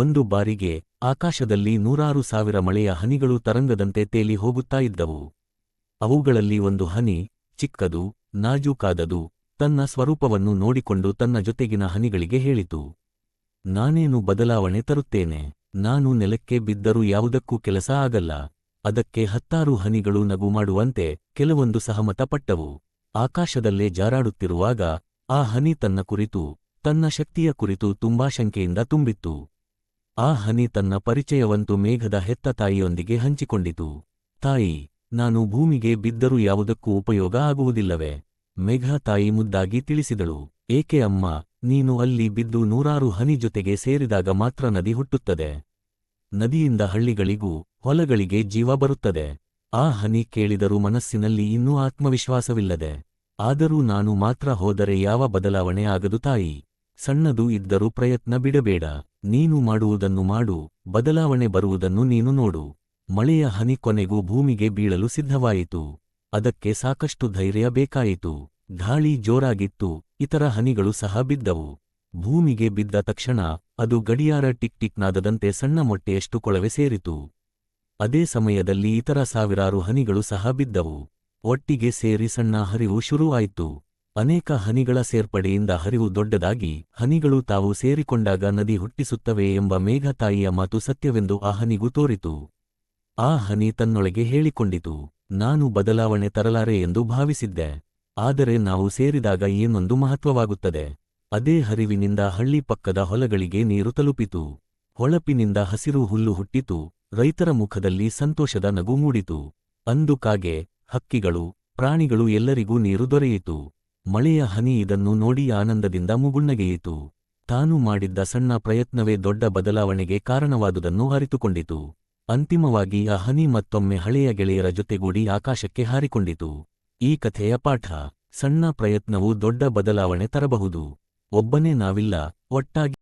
ಒಂದು ಬಾರಿಗೆ ಆಕಾಶದಲ್ಲಿ ನೂರಾರು ಸಾವಿರ ಮಳೆಯ ಹನಿಗಳು ತರಂಗದಂತೆ ತೇಲಿ ಹೋಗುತ್ತಾ ಇದ್ದವು. ಅವುಗಳಲ್ಲಿ ಒಂದು ಹನಿ, ಚಿಕ್ಕದು, ನಾಜೂಕಾದದು, ತನ್ನ ಸ್ವರೂಪವನ್ನು ನೋಡಿಕೊಂಡು ತನ್ನ ಜೊತೆಗಿನ ಹನಿಗಳಿಗೆ ಹೇಳಿತು. ನಾನೇನು ಬದಲಾವಣೆ ತರುತ್ತೇನೆ? ನಾನು ನೆಲಕ್ಕೆ ಬಿದ್ದರೂ ಯಾವುದಕ್ಕೂ ಕೆಲಸ ಆಗಲ್ಲ. ಅದಕ್ಕೆ ಹತ್ತಾರು ಹನಿಗಳು ನಗು ಮಾಡುವಂತೆ ಕೆಲವೊಂದು ಸಹಮತಪಟ್ಟವು. ಆಕಾಶದಲ್ಲೇ ಜಾರಾಡುತ್ತಿರುವಾಗ ಆ ಹನಿ ತನ್ನ ಕುರಿತು, ತನ್ನ ಶಕ್ತಿಯ ಕುರಿತು ತುಂಬಾ ಶಂಕೆಯಿಂದ ತುಂಬಿತ್ತು. ಆ ಹನಿ ತನ್ನ ಪರಿಚಯವಂತೂ ಮೇಘದ ಹೆತ್ತ ತಾಯಿಯೊಂದಿಗೆ ಹಂಚಿಕೊಂಡಿತು. ತಾಯಿ, ನಾನು ಭೂಮಿಗೆ ಬಿದ್ದರೂ ಯಾವುದಕ್ಕೂ ಉಪಯೋಗ ಆಗುವುದಿಲ್ಲವೇ. ಮೇಘ ತಾಯಿ ಮುದ್ದಾಗಿ ತಿಳಿಸಿದಳು. ಏಕೆ ಅಮ್ಮ, ನೀನು ಅಲ್ಲಿ ಬಿದ್ದು ನೂರಾರು ಹನಿ ಜೊತೆಗೆ ಸೇರಿದಾಗ ಮಾತ್ರ ನದಿ ಹುಟ್ಟುತ್ತದೆ. ನದಿಯಿಂದ ಹಳ್ಳಿಗಳಿಗೂ ಹೊಲಗಳಿಗೆ ಜೀವ ಬರುತ್ತದೆ. ಆ ಹನಿ ಕೇಳಿದರೂ ಮನಸ್ಸಿನಲ್ಲಿ ಇನ್ನೂ ಆತ್ಮವಿಶ್ವಾಸವಿಲ್ಲದೆ. ಆದರೂ ನಾನು ಮಾತ್ರ ಹೋದರೆ ಯಾವ ಬದಲಾವಣೆ ಆಗದು ತಾಯಿ. ಸಣ್ಣದು ಇದ್ದರೂ ಪ್ರಯತ್ನ ಬಿಡಬೇಡ. ನೀನು ಮಾಡುವುದನ್ನು ಮಾಡು, ಬದಲಾವಣೆ ಬರುವುದನ್ನು ನೀನು ನೋಡು. ಮಳೆಯ ಹನಿ ಕೊನೆಗೂ ಭೂಮಿಗೆ ಬೀಳಲು ಸಿದ್ಧವಾಯಿತು. ಅದಕ್ಕೆ ಸಾಕಷ್ಟು ಧೈರ್ಯ ಬೇಕಾಯಿತು. ಗಾಳಿ ಜೋರಾಗಿತ್ತು, ಇತರ ಹನಿಗಳು ಸಹ ಬಿದ್ದವು. ಭೂಮಿಗೆ ಬಿದ್ದ ತಕ್ಷಣ ಅದು ಗಡಿಯಾರ ಟಿಕ್ ಟಿಕ್ ನಾದದಂತೆ ಸಣ್ಣ ಮೊಟ್ಟೆಯಷ್ಟು ಕೊಳವೆ ಸೇರಿತು. ಅದೇ ಸಮಯದಲ್ಲಿ ಇತರ ಸಾವಿರಾರು ಹನಿಗಳು ಸಹ ಬಿದ್ದವು. ಒಟ್ಟಿಗೆ ಸೇರಿ ಸಣ್ಣ ಹರಿವು ಶುರುವಾಯಿತು. ಅನೇಕ ಹನಿಗಳ ಸೇರ್ಪಡೆಯಿಂದ ಹರಿವು ದೊಡ್ಡದಾಗಿ, ಹನಿಗಳು ತಾವು ಸೇರಿಕೊಂಡಾಗ ನದಿ ಹುಟ್ಟಿಸುತ್ತವೆ ಎಂಬ ಮೇಘತಾಯಿಯ ಮಾತು ಸತ್ಯವೆಂದು ಆ ಹನಿಗೂ ತೋರಿತು. ಆ ಹನಿ ತನ್ನೊಳಗೆ ಹೇಳಿಕೊಂಡಿತು, ನಾನು ಬದಲಾವಣೆ ತರಲಾರೆ ಎಂದು ಭಾವಿಸಿದ್ದೆ, ಆದರೆ ನಾವು ಸೇರಿದಾಗ ಏನೊಂದು ಮಹತ್ವವಾಗುತ್ತದೆ. ಅದೇ ಹರಿವಿನಿಂದ ಹಳ್ಳಿ ಪಕ್ಕದ ಹೊಲಗಳಿಗೆ ನೀರು ತಲುಪಿತು, ಹೊಳಪಿನಿಂದ ಹಸಿರು ಹುಲ್ಲು ಹುಟ್ಟಿತು, ರೈತರ ಮುಖದಲ್ಲಿ ಸಂತೋಷದ ನಗು ಮೂಡಿತು. ಅಂದು ಕಾಗೆ, ಹಕ್ಕಿಗಳು, ಪ್ರಾಣಿಗಳು ಎಲ್ಲರಿಗೂ ನೀರು ದೊರೆಯಿತು. ಮಳೆಯ ಹನಿ ಇದನ್ನು ನೋಡಿ ಆನಂದದಿಂದ ಮುಗುಣ್ಣಗೆಯಿತು ತಾನು ಮಾಡಿದ್ದ ಸಣ್ಣ ಪ್ರಯತ್ನವೇ ದೊಡ್ಡ ಬದಲಾವಣೆಗೆ ಕಾರಣವಾದುದನ್ನು ಅರಿತುಕೊಂಡಿತು. ಅಂತಿಮವಾಗಿ ಆ ಹನಿ ಮತ್ತೊಮ್ಮೆ ಹಳೆಯ ಗೆಳೆಯರ ಜೊತೆಗೂಡಿ ಆಕಾಶಕ್ಕೆ ಹಾರಿಕೊಂಡಿತು. ಈ ಕಥೆಯ ಪಾಠ, ಸಣ್ಣ ಪ್ರಯತ್ನವು ದೊಡ್ಡ ಬದಲಾವಣೆ ತರಬಹುದು. ಒಬ್ಬನೇ ನಾವಿಲ್ಲ, ಒಟ್ಟಾಗಿ